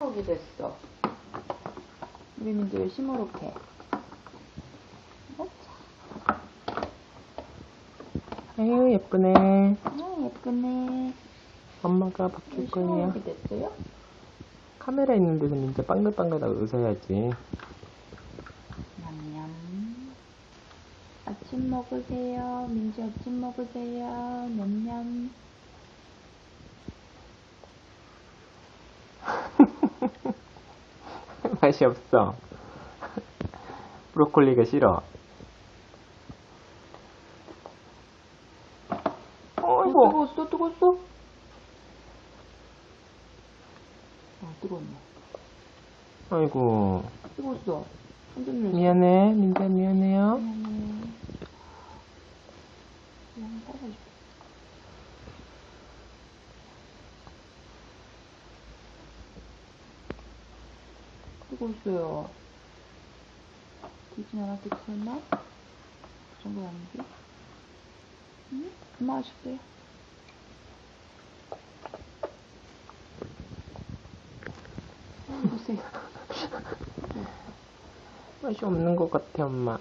시무룩이 됐어. 우리 민도 왜 시무룩해? 아유 예쁘네. 아, 예쁘네. 엄마가 밥줄왜 거야. 시무룩이 됐어요? 카메라 있는 데서 진짜 빵글빵글하고 웃어야지. 냠냠. 아침 먹으세요. 민지 아침 먹으세요. 냠냠. 맛이 없어. 브로콜리가 싫어. 어이구. 뜨거웠어, 뜨거웠어? 아, 뜨거웠네. 아이고. 뜨거웠어. 미안해. 민자 미안해요. 미안해. 그냥 따라줄게. 뜨거웠어요. 되진 않았겠지, 설마? 그 정도 아니지? 응? 그만 하실게요. 보세요. 맛이 없는 것 같아 엄마.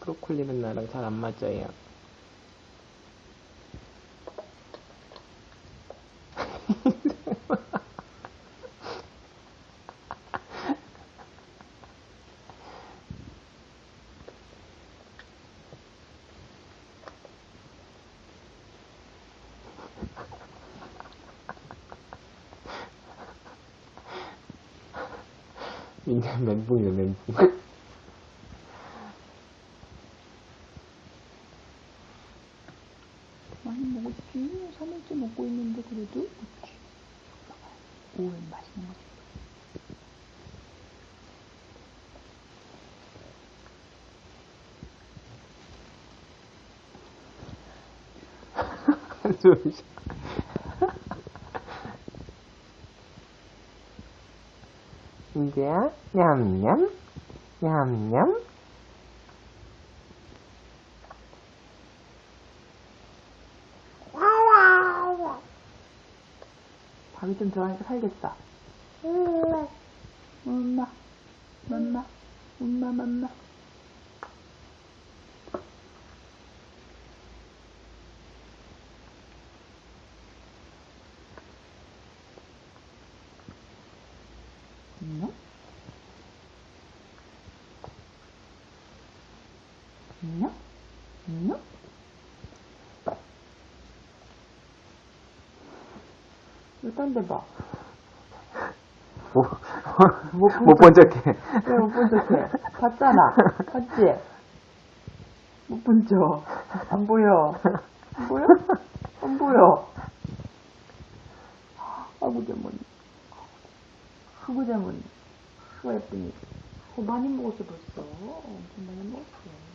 브로콜리는 나랑 잘 안 맞아요. 민자 멘붕이네 멘붕. 많이 먹었지. 3일째 먹고 있는데 그래도 그치. 오웬 맛있는 거지. 숨 쉬 어. 민재야, 냠냠, 냠냠. 밥이 좀 들어가니까 살겠다. 엄마, 엄마, 엄마, 엄마, 엄마. 안녕? 안녕? 안녕? 왜딴데 봐? 못본 척해. 왜 못본 척해? 봤잖아. 봤지? 못 본 척. 안 보여? 안 보여. 아구 재문. 재문. 아구 예쁘니. 어, 많이 먹었어 벌써. 엄청 많이 먹었어.